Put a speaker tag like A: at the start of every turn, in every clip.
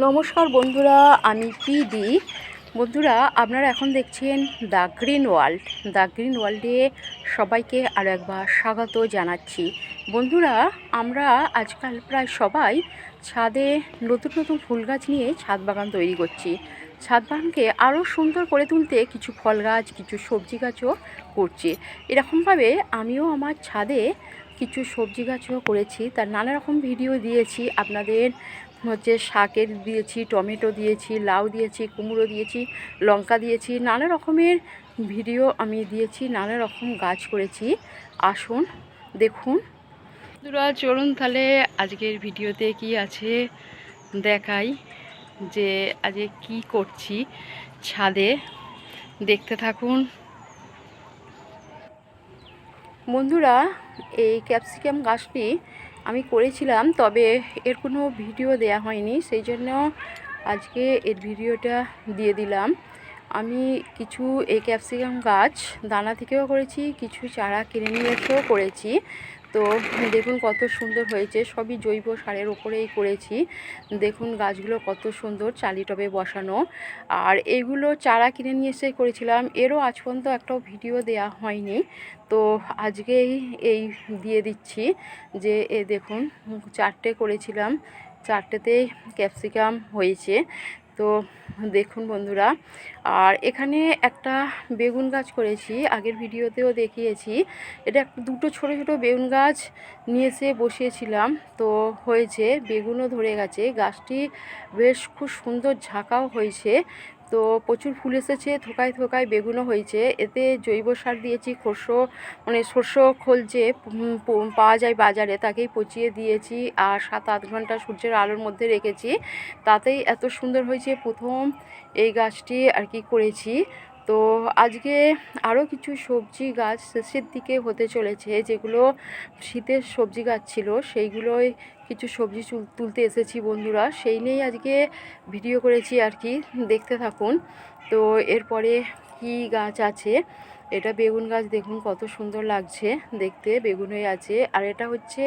A: নমস্কার বন্ধুরা, আমি পিডি বন্ধুরা, আপনারা এখন দেখছেন the green world. The green ওয়ার্ল্ডে সবাইকে আরও একবার স্বাগত জানাচ্ছি। বন্ধুরা, আমরা আজকাল প্রায় সবাই ছাদে নতুন নতুন ফুল গাছ নিয়ে ছাদ বাগান তৈরি করছি। ছাদ বাগানকে আরও সুন্দর করে তুলতে কিছু ফল গাছ, কিছু সবজি গাছও করছি। এরকমভাবে আমিও আমার ছাদে কিছু সবজি গাছও করেছি। তার নানা রকম ভিডিও দিয়েছি। আপনাদের হচ্ছে শাকের দিয়েছি, টমেটো দিয়েছি, লাউ দিয়েছি, কুমড়ো দিয়েছি, লঙ্কা দিয়েছি, নানা রকমের ভিডিও আমি দিয়েছি, নানা রকম গাছ করেছি। আসুন, দেখুন। বন্ধুরা, চলুন তাহলে আজকের ভিডিওতে কি আছে দেখাই, যে আজকে কি করছি ছাদে। দেখতে থাকুন। বন্ধুরা, এই ক্যাপসিকাম গাছটি আমি করেছিলাম, তবে এর কোনো ভিডিও দেয়া হয়নি, সেই জন্য আজকে এর ভিডিওটা দিয়ে দিলাম। আমি কিছু এই ক্যাপসিকাম গাছ দানা থেকেও করেছি, কিছু চারা কিনে নিয়ে এসেও করেছি। তো দেখুন কত সুন্দর হয়েছে, সবই জৈব সারের ওপরেই করেছি। দেখুন গাছগুলো কত সুন্দর চালি টবে বসানো। আর এগুলো চারা কিনে নিয়ে এসে করেছিলাম, এরও আজ পর্যন্ত একটাও ভিডিও দেয়া হয়নি। তো আজকেই এই দিয়ে দিচ্ছি যে এ দেখুন, চারটে করেছিলাম, চারটেতেই ক্যাপসিকাম হয়েছে। তো দেখুন বন্ধুরা, আর এখানে একটা বেগুন গাছ করেছি, আগের ভিডিওতেও দেখিয়েছি। এটা দুটো ছোটো ছোটো বেগুন গাছ নিয়ে এসে বসিয়েছিলাম, তো হয়েছে, বেগুনও ধরে গেছে। গাছটি বেশ খুব সুন্দর ঝাঁকাও হয়েছে তো প্রচুর ফুল এসেছে, থোকায় থোকায় বেগুনও হয়েছে। এতে জৈব সার দিয়েছি খোসো মানে শস্য খোল যে পাওয়া যায় বাজারে তাকেই পচিয়ে দিয়েছি আর সাত আধ ঘণ্টা সূর্যের আলোর মধ্যে রেখেছি। তাতেই এত সুন্দর হয়েছে প্রথম এই গাছটি আর কি করেছি। তো আজকে আরও কিছু সবজি গাছ শেষের দিকে হতে চলেছে, যেগুলো শীতের সবজি গাছ ছিল সেইগুলোই কিছু সবজি তুলতে এসেছি বন্ধুরা। সেই নিয়েই আজকে ভিডিও করেছি আর কি। দেখতে থাকুন। তো এরপরে কি গাছ আছে? এটা বেগুন গাছ, দেখুন কত সুন্দর লাগছে। দেখতে বেগুন হয়ে আছে। আর এটা হচ্ছে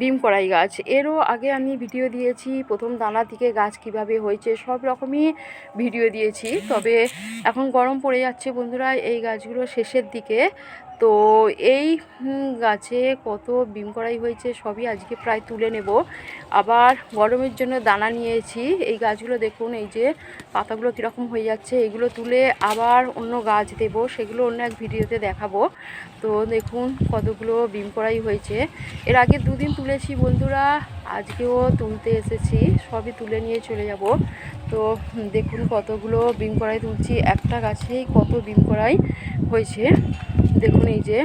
A: বিম কড়াই গাছ। এরও আগে আমি ভিডিও দিয়েছি, প্রথম দানা থেকে গাছ কীভাবে হয়েছে, সব রকমই ভিডিও দিয়েছি। তবে এখন গরম পড়ে যাচ্ছে বন্ধুরা, এই গাছগুলো শেষের দিকে। তো এই গাছে কত বিম কড়াই হয়েছে সবই আজকে প্রায় তুলে নেব। আবার গরমের জন্য দানা নিয়েছি। এই গাছগুলো দেখুন, এই যে পাতাগুলো কীরকম হয়ে যাচ্ছে, এগুলো তুলে আবার অন্য গাছ দেব। সেগুলো অন্য এক ভিডিওতে দেখাবো। তো দেখুন কতগুলো বিম কড়াই হয়েছে। এর আগে দুদিন তুলেছি বন্ধুরা, আজকেও তুলতে এসেছি, সবই তুলে নিয়ে চলে যাব। তো দেখুন কতগুলো বিম কড়াই তুলছি, একটা গাছেই কত বিম কড়াই হয়েছে। দেখুন এই যে,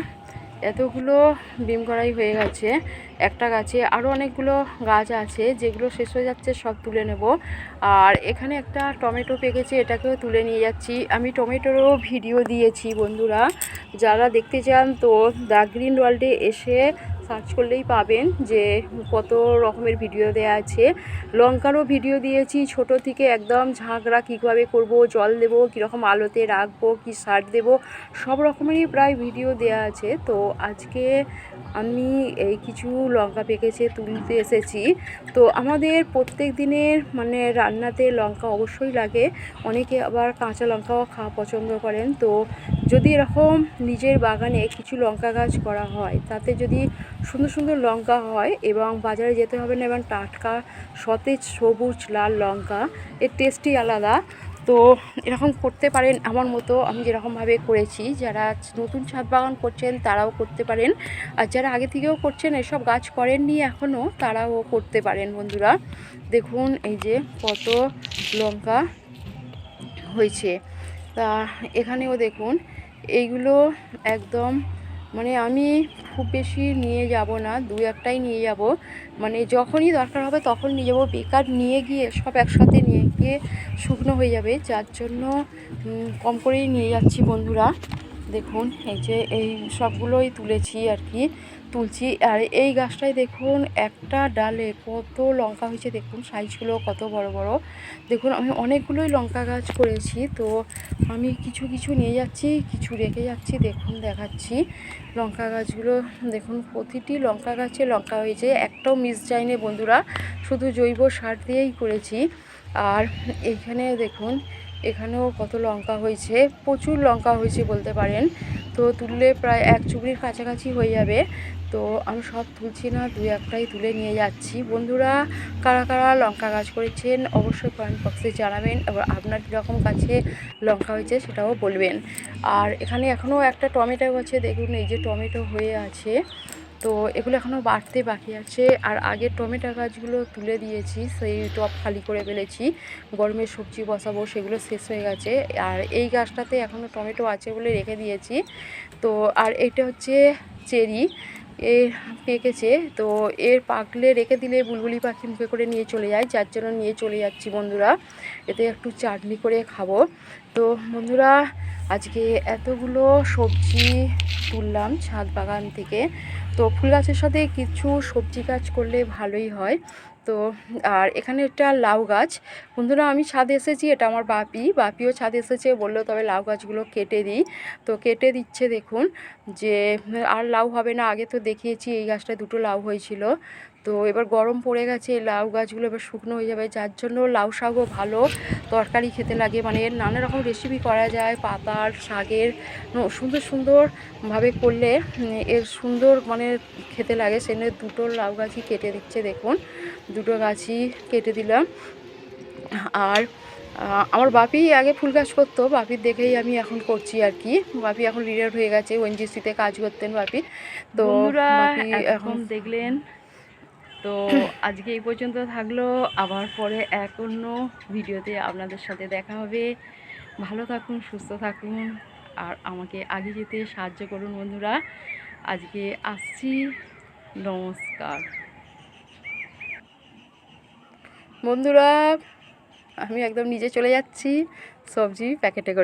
A: এতগুলো বিম করাই হয়ে গেছে, একটা গাছে আরও অনেকগুলো গাছ আছে, যেগুলো শেষ হয়ে যাচ্ছে সব তুলে নেব। আর এখানে একটা টমেটো পেকেছে, এটাকেও তুলে নিয়ে যাচ্ছি। আমি টমেটোরও ভিডিও দিয়েছি বন্ধুরা, যারা দেখতে চান তো দ্য গ্রিন ওয়ার্ল্ডে এসে সার্চ করলেই পাবেন যে কত রকমের ভিডিও দেওয়া আছে। লঙ্কারও ভিডিও দিয়েছি, ছোট থেকে একদম ঝাঁকড়া কীভাবে করব, জল দেবো, কীরকম আলোতে রাখব, কী সার দেব, সব রকমেরই প্রায় ভিডিও দেওয়া আছে। তো আজকে আমি এই কিছু লঙ্কা পেকেছে তুলতে এসেছি। তো আমাদের প্রত্যেক দিনের মানে রান্নাতে লঙ্কা অবশ্যই লাগে। অনেকে আবার কাঁচা লঙ্কাও খাওয়া পছন্দ করেন। তো যদি এরকম নিজের বাগানে কিছু লঙ্কা গাছ করা হয়, তাতে যদি সুন্দর সুন্দর লঙ্কা হয় এবং বাজারে যেতে হবে না এবং টাটকা, সতেজ, সবুজ, লাল লঙ্কা, এর টেস্টই আলাদা। তো এরকম করতে পারেন আমার মতো আমি যেরকমভাবে করেছি। যারা নতুন ছাদ বাগান করছেন তারাও করতে পারেন। আর যারা আগে থেকেও করছেন এসব গাছ করেননি এখনও তারাও করতে পারেন বন্ধুরা। দেখুন এই যে কত লঙ্কা হয়েছে। তা এখানেও দেখুন, এইগুলো একদম মানে আমি খুব বেশি নিয়ে যাব না, দু একটাই নিয়ে যাব। মানে যখনই দরকার হবে তখন নিয়ে যাব। বেকার নিয়ে গিয়ে, সব একসাথে নিয়ে গিয়ে শুকনো হয়ে যাবে। যার জন্য কম করেই নিয়ে যাচ্ছি বন্ধুরা। দেখুন, এই যে এই সবগুলোই তুলেছি আর কি, তুলছি। আর এই গাছটায় দেখুন, একটা ডালে কত লঙ্কা হয়েছে, দেখুন সাইজগুলো কত বড় বড়। দেখুন, আমি অনেকগুলোই লঙ্কা গাছ করেছি, তো আমি কিছু কিছু নিয়ে যাচ্ছি, কিছু রেখে যাচ্ছি, দেখুন, দেখাচ্ছি। লঙ্কা গাছগুলো, দেখুন, প্রতিটি লঙ্কা গাছে লঙ্কা হয়েছে, একটাও মিস যায়নি বন্ধুরা, শুধু জৈব সার দিয়েই করেছি। আর এখানে দেখুন এখানেও কত লঙ্কা হয়েছে? প্রচুর লঙ্কা হয়েছে বলতে পারেন। তো তুললে প্রায় এক চুবড়ির কাছাকাছি হয়ে যাবে। তো আমি সব তুলছি না, দুই একটাই তুলে নিয়ে যাচ্ছি। বন্ধুরা, কারা কারা লঙ্কা গাছ করেছেন অবশ্যই কমেন্ট বক্সে জানাবেন এবার আপনার কীরকম গাছে লঙ্কা হয়েছে সেটাও বলবেন। আর এখানে এখনও একটা টমেটো আছে, দেখুন এই যে টমেটো হয়ে আছে। তো এগুলো এখনও বাড়তে বাকি আছে। আর আগে টমেটো গাছগুলো তুলে দিয়েছি, সেই টব খালি করে ফেলেছি। গরমের সবজি বসাবো, সেগুলো শেষ হয়ে গেছে। আর এই গাছটাতে এখনও টমেটো আছে বলে রেখে দিয়েছি। তো আর এটা হচ্ছে চেরি, এ পেকেছে। তো এর পাকলে রেখে দিলে বুলবুলি পাখি মুখে করে নিয়ে চলে যায়, যার জন্য নিয়ে চলে যাচ্ছি বন্ধুরা। এতে একটু চাটনি করে খাব। তো বন্ধুরা, আজকে এতগুলো সবজি তুললাম ছাদ বাগান থেকে। তো ফুল গাছের সাথে কিছু সবজি গাছ করলে ভালোই হয়। তো আর এখানে একটা লাউ গাছ। বন্ধুরা, আমি ছাদে এসেছি, এটা আমার বাপি। বাপিও ছাদে এসেছে, বলল তবে লাউ গাছগুলো কেটে দিই। তো কেটে দিচ্ছে দেখুন যে, আর লাউ হবে না, আগে তো দেখিয়েছি এই গাছটা দুটো লাউ হয়েছিল। তো এবার গরম পড়ে গেছে, এই লাউ গাছগুলো এবার শুকনো হয়ে যাবে। যার জন্য লাউ শাকও ভালো, তরকারি খেতে লাগে। মানে এর নানা রকম রেসিপি করা যায়, পাতার, শাকের সুন্দর সুন্দরভাবে করলে এর সুন্দর মানে খেতে লাগে। সেজন্য দুটো লাউ গাছই কেটে দিচ্ছে দেখুন। দুটো গাছই কেটে দিলাম। আর আমার বাপি আগে ফুল গাছ করতো বাপির দেখেই আমি এখন করছি আর কি। বাপি এখন রিটায়ার হয়ে গেছে ওএনজিসিতে কাজ করতেন বাপি। তো বাপি এখন
B: দেখলেন। তো আজকে এই পর্যন্ত থাকল। আবার পরে এক অন্য ভিডিওতে আপনাদের সাথে দেখা হবে। ভালো থাকুন সুস্থ থাকুন আর আমাকে আগে যেতে সাহায্য করুন বন্ধুরা। আজকে আসছি। নমস্কার।
A: বন্ধুরা আমি একদম নিজে চলে যাচ্ছি সবজি প্যাকেটে করে।